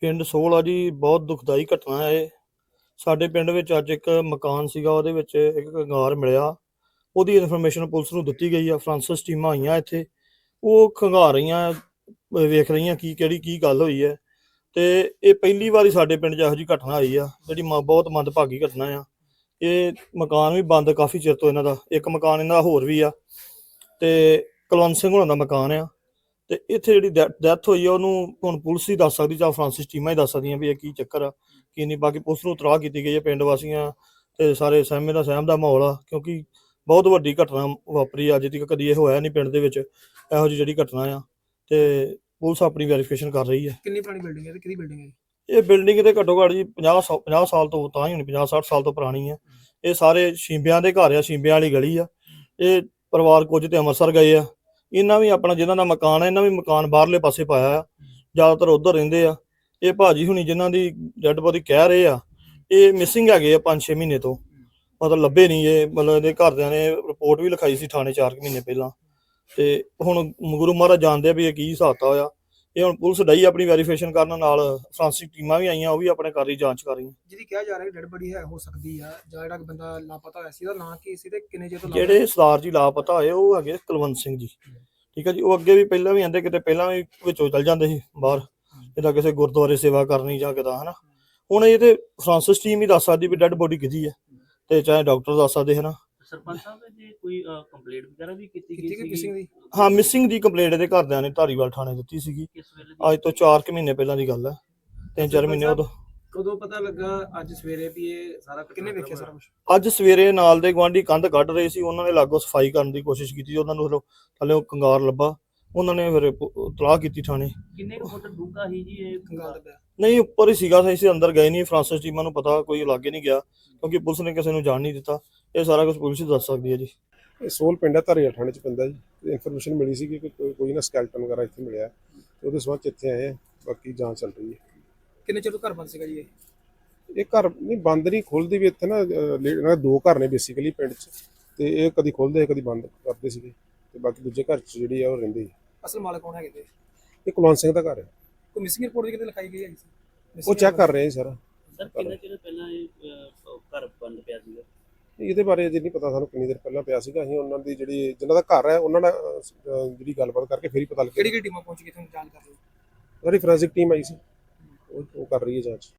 ਪਿੰਡ ਸੋਲ ਆ ਜੀ, ਬਹੁਤ ਦੁਖਦਾਈ ਘਟਨਾ ਹੈ ਇਹ। ਸਾਡੇ ਪਿੰਡ ਵਿੱਚ ਅੱਜ ਇੱਕ ਮਕਾਨ ਸੀਗਾ, ਉਹਦੇ ਵਿੱਚ ਇੱਕ ਕੰਗਾਰ ਮਿਲਿਆ। ਉਹਦੀ ਇਨਫੋਰਮੇਸ਼ਨ ਪੁਲਿਸ ਨੂੰ ਦਿੱਤੀ ਗਈ ਆ, ਫਰਾਂਸਿਸ ਟੀਮਾਂ ਆਈਆਂ ਇੱਥੇ। ਉਹ ਖੰਗਾਰ ਰਹੀਆਂ, ਵੇਖ ਰਹੀਆਂ ਕੀ, ਕਿਹੜੀ, ਕੀ ਗੱਲ ਹੋਈ ਹੈ। ਤੇ ਇਹ ਪਹਿਲੀ ਵਾਰੀ ਸਾਡੇ ਪਿੰਡ 'ਚ ਇਹੋ ਜਿਹੀ ਘਟਨਾ ਆਈ ਆ, ਜਿਹੜੀ ਮ- ਬਹੁਤ ਮੰਦਭਾਗੀ ਘਟਨਾ ਆ। ਇਹ ਮਕਾਨ ਵੀ ਬੰਦ ਕਾਫੀ ਚਿਰ ਤੋਂ ਇਹਨਾਂ ਦਾ, ਇੱਕ ਮਕਾਨ ਇਹਨਾਂ ਦਾ ਹੋਰ ਵੀ ਆ। ਤੇ ਕੁਲਵੰਤ ਸਿੰਘ ਹੋਣਾ ਦਾ ਮਕਾਨ ਆ। ਤੇ ਇੱਥੇ ਜਿਹੜੀ ਡੈਥ ਹੋਈ ਆ ਉਹਨੂੰ ਹੁਣ ਪੁਲਿਸ ਹੀ ਦੱਸ ਸਕਦੀ ਜਾਂ ਫਰਾਂਸਿਸ ਟੀਮਾਂ ਹੀ ਦੱਸ ਸਕਦੀਆਂ ਵੀ ਇਹ ਕੀ ਚੱਕਰ ਆ ਕੀ ਨਹੀਂ ਬਾਕੀ ਪੁਲਿਸ ਨੂੰ ਤਰਾਹ ਕੀਤੀ ਗਈ ਹੈ ਪਿੰਡ ਵਾਸੀਆਂ ਤੇ ਸਾਰੇ ਸਹਿਮੇ ਦਾ ਸਹਿਮ ਦਾ ਮਾਹੌਲ ਆ ਕਿਉਂਕਿ ਬਹੁਤ ਵੱਡੀ ਘਟਨਾ ਵਾਪਰੀ ਅੱਜ ਤੱਕ ਕਦੀ ਇਹ ਹੋਇਆ ਨਹੀਂ ਪਿੰਡ ਦੇ ਵਿੱਚ ਇਹੋ ਜਿਹੀ ਜਿਹੜੀ ਘਟਨਾ ਆ ਤੇ ਪੁਲਿਸ ਆਪਣੀ ਵੈਰੀਫਿਕੇਸ਼ਨ ਕਰ ਰਹੀ ਹੈ ਕਿੰਨੀ ਪੁਰਾਣੀ ਬਿਲਡਿੰਗ ਹੈ ਤੇ ਕਿਹਦੀ ਬਿਲਡਿੰਗ ਹੈ? ਇਹ? ਬਿਲਡਿੰਗ ਤੇ ਘੱਟੋ ਘੱਟ ਜੀ 50 ਸੌ- 50 ਸਾਲ ਤੋਂ ਤਾਂ ਹੀ ਹੋਣੀ 50 60 ਸਾਲ ਤੋਂ ਪੁਰਾਣੀ ਹੈ ਇਹ ਸਾਰੇ ਸ਼ੀਂਬਿਆਂ ਦੇ ਘਰ ਆ ਸ਼ੀਂਬਿਆਂ ਵਾਲੀ ਗਲੀ ਆ। ਇਹ ਪਰਿਵਾਰ ਕੁਝ ਤੇ ਅੰਮ੍ਰਿਤਸਰ ਗਏ ਆ ਇਹਨਾਂ ਵੀ ਆਪਣਾ ਜਿਨ੍ਹਾਂ ਦਾ ਮਕਾਨ ਹੈ ਇਹਨਾਂ ਵੀ ਮਕਾਨ ਬਾਹਰਲੇ ਪਾਸੇ ਪਾਇਆ ਆ। ਜ਼ਿਆਦਾਤਰ ਉਧਰ ਰਹਿੰਦੇ ਆ। ਇਹ ਭਾਜੀ ਹੁਣੀ ਜਿਨ੍ਹਾਂ ਦੀ ਡੈਡ ਬੋਡੀ ਕਹਿ ਰਹੇ ਆ ਇਹ ਮਿਸਿੰਗ ਹੈਗੇ ਆ 5-6 ਮਹੀਨੇ ਤੋਂ। ਮਤਲਬ ਲੱਭੇ ਨਹੀਂ ਇਹ ਮਤਲਬ ਇਹਦੇ ਘਰਦਿਆਂ ਨੇ ਰਿਪੋਰਟ ਵੀ ਲਿਖਾਈ ਸੀ ਥਾਣੇ 4 ਮਹੀਨੇ ਪਹਿਲਾਂ। ਤੇ ਹੁਣ ਗੁਰੂ ਮਹਾਰਾਜ ਜਾਣਦੇ ਆ ਵੀ ਇਹ ਕੀ ਹਿਸਾਬਤਾ ਹੋਇਆ ਇਹ ਹੁਣ ਪੁਲਿਸ ਡਈ ਆਪਣੀ ਵੈਰੀਫਿਕੇਸ਼ਨ ਕਰਨ ਨਾਲ ਫਰਾਂਸਿਕ ਟੀਮਾਂ ਵੀ ਆਈਆਂ ਉਹ ਵੀ ਆਪਣੇ ਕਰ ਰਹੀ ਜਾਂਚ ਕਰ ਰਹੀਆਂ। ਜਿਹਦੀ ਕਿਹਾ ਜਾ ਰਿਹਾ ਕਿ ਡੈਡ ਬੜੀ ਹੈ ਹੋ ਸਕਦੀ ਆ ਜਾਂ ਜਿਹੜਾ ਬੰਦਾ ਲਾਪਤਾ ਹੋਇਆ ਸੀ ਉਹਦਾ ਨਾਂ ਕੀ ਸੀ ਤੇ ਕਿੰਨੇ ਚਿਰ ਤੋਂ ਲਾਪਤਾ? ਜਿਹੜੇ ਸਰਦਾਰ ਜੀ ਲਾਪਤਾ ਹੋਏ ਉਹ ਹੈਗੇ ਕੁਲਵੰਤ ਸਿੰਘ ਜੀ। ਠੀਕ ਹੈ ਜੀ ਉਹ ਅੱਗੇ ਵੀ ਪਹਿਲਾਂ ਵੀ ਆਂਦੇ ਕਿਤੇ ਪਹਿਲਾਂ ਵੀ ਵਿੱਚੋਂ ਚਲ ਜਾਂਦੇ ਸੀ ਬਾਹਰ ਜਿੱਦਾਂ ਕਿਸੇ ਗੁਰਦੁਆਰੇ ਸੇਵਾ ਕਰਨੀ ਜਾਂ ਕਿਦਾਂ ਹਨਾ? ਹੁਣ ਇਹ ਤੇ ਫਰਾਂਸਿਸ ਟੀਮ ਹੀ ਦੱਸ ਸਕਦੀ ਵੀ ਡੈਡ ਬੋਡੀ ਕਿਹਦੀ ਹੈ ਤੇ ਚਾਹੇ ਡਾਕਟਰ ਦੱਸ ਸਕਦੇ ਹਨਾ? ਸਰਪੰਚ ਸਾਹਿਬ ਜੀ ਕੋਈ ਕੰਪਲੇਂਟ ਵਗੈਰਾ ਵੀ ਕੀਤੀ ਗਈ ਮਿਸਿੰਗ ਸੀ ਦੀ? ਹਾਂ ਮਿਸਿੰਗ ਦੀ ਕੰਪਲੇਂਟ ਇਹਦੇ ਘਰਦਿਆਂ ਨੇ ਧਾਰੀਵਾਲ ਥਾਣੇ ਦਿੱਤੀ ਸੀਗੀ। ਕਿਸ ਵੇਲੇ ਦੀ? ਅੱਜ ਤੋਂ 4 ਕੁ ਮਹੀਨੇ ਪਹਿਲਾਂ ਦੀ ਗੱਲ ਹੈ ਤਿੰਨ ਚਾਰ ਮਹੀਨੇ ਉਦੋਂ। ਕਦੋਂ ਪਤਾ ਲੱਗਾ? ਅੱਜ ਸਵੇਰੇ ਵੀ ਇਹ ਸਾਰਾ ਕਿੰਨੇ ਵੇਖਿਆ ਸਾਰਾ? ਕੁਝ ਅੱਜ ਸਵੇਰੇ ਨਾਲ ਦੇ ਗਵਾਂਢੀ ਕੰਧ ਕੱਢ ਰਹੇ ਸੀ ਉਹਨਾਂ ਨੇ ਲਾਗੋ ਸਫ਼ਾਈ ਕਰਨ ਦੀ ਕੋਸ਼ਿਸ਼ ਕੀਤੀ ਉਹਨਾਂ ਨੂੰ ਫਿਰ ਥੱਲੇ ਉਹ ਕੰਗਾਰ ਲੱਭਾ ਉਹਨਾਂ ਨੇ ਫਿਰ ਤਲਾਹ ਕੀਤੀ ਥਾਣੇ। ਕਿੰਨੇ ਕੁ ਫੁੱਟ ਡੂੰਘਾ ਸੀ ਜੀ ਇਹ ਕੰਗਾਲ ਦਾ ਨਹੀਂ ਉੱਪਰ ਹੀ ਸੀਗਾ ਅਸੀਂ ਅੰਦਰ ਗਏ ਨਹੀਂ ਫਰਾਂਸਿਸ ਟੀਮਾਂ ਨੂੰ ਪਤਾ ਕੋਈ ਲਾਗੇ ਨਹੀਂ ਗਿਆ ਕਿਉਂਕਿ ਪੁਲਿਸ ਨੇ ਕਿਸੇ ਨੂੰ ਜਾਣ ਨਹੀਂ ਦਿੱਤਾ। ਇਹ ਸਾਰਾ ਕੁਝ ਪੁਲਿਸ ਹੀ ਦੱਸ ਸਕਦੀ ਹੈ ਜੀ। ਇਹ ਸੋਲ ਪਿੰਡ ਹੈ ਧਾਰੀਵਾਲ ਥਾਣੇ ਚ ਪੈਂਦਾ ਜੀ। ਇਨਫੋਰਮੇਸ਼ਨ ਮਿਲੀ ਸੀ ਕਿ ਕੋਈ- ਕੋਈ ਨਾ ਸਕੈਲਟਨ ਵਗੈਰਾ ਇੱਥੇ ਮਿਲਿਆ। ਉਹਦੇ ਸਬੰਧ 'ਚ ਇੱਥੇ ਆਏ ਆ ਬਾਕੀ ਜਾਂਚ ਚੱਲ ਰਹੀ ਹੈ। ਕਿੰਨੇ ਚਿਰ ਤੋਂ ਘਰ ਬੰਦ ਸੀਗਾ ਜੀ ਇਹ? ਇਹ ਘਰ ਨਹੀਂ ਬੰਦ ਨਹੀਂ ਖੁੱਲਦੀ ਵੀ ਇੱਥੇ ਨਾ ਅਹ, ਲੇ- ਇਹਨਾਂ ਦੇ ਦੋ ਘਰ ਨੇ ਬੇਸਿਕਲੀ ਪਿੰਡ 'ਚ। ਤੇ ਇਹ ਕਦੀ ਖੁੱਲਦੇ ਕਦੀ ਬੰਦ ਕਰਦੇ ਸੀਗੇ। ਤੇ ਬਾਕੀ ਦੂਜੇ ਘਰ 'ਚ ਜਿਹੜੀ ਆ ਉਹ ਰਹਿੰਦੇ ਸੀ। ਅਸਲ ਮਾਲਕ ਕੌਣ ਹੈਗੇ ਤੇ? ਇਹ ਕੁਲਵੰਤ ਸਿੰਘ ਦਾ ਘਰ ਹੈ। ਕੋਈ ਮਿਸਿੰਗ ਰਿਪੋਰਟ ਵੀ ਕਿਤੇ ਲਿਖਾਈ ਗਈ ਹੈ ਜੀ? ਉਹ ਚੈੱਕ ਕਰ ਰਹੇ ਆ ਸਾਰਾ। ਸਰ ਕਿੰਨੇ ਚਿਰ ਪਹਿਲਾਂ ਇਹ ਅਹ, ਘਰ ਬੰਦ ਪਿਆ ਸੀਗਾ? ਇਹਦੇ ਬਾਰੇ ਅਜੇ ਨਹੀਂ ਪਤਾ ਸਾਨੂੰ ਕਿੰਨੀ ਦੇਰ ਪਹਿਲਾਂ ਪਿਆ ਸੀਗਾ। ਅਸੀਂ ਉਹਨਾਂ ਦੀ ਜਿਹੜੀ ਜਿਨ੍ਹਾਂ ਦਾ ਘਰ ਹੈ ਉਹਨਾਂ ਨਾਲ ਅਹ, ਅਹ, ਜਿਹੜੀ ਗੱਲਬਾਤ ਕਰਕੇ ਫਿਰ ਹੀ ਪਤਾ ਕਿਹੜੀ ਲੱਗਿਆ। ਕਿਹੜੀ ਟੀਮਾਂ ਪਹੁੰਚ ਗਈ ਤੁਹਾਨੂੰ ਜਾਂਚ ਕਰ ਰਹੀ ਸਾਡੀ ਫੋਰੈਂਸਿਕ ਟੀਮ ਆਈ ਸੀ। ਉਹ ਉਹ ਕਰ ਰਹੀ ਹੈ ਜਾਂਚ।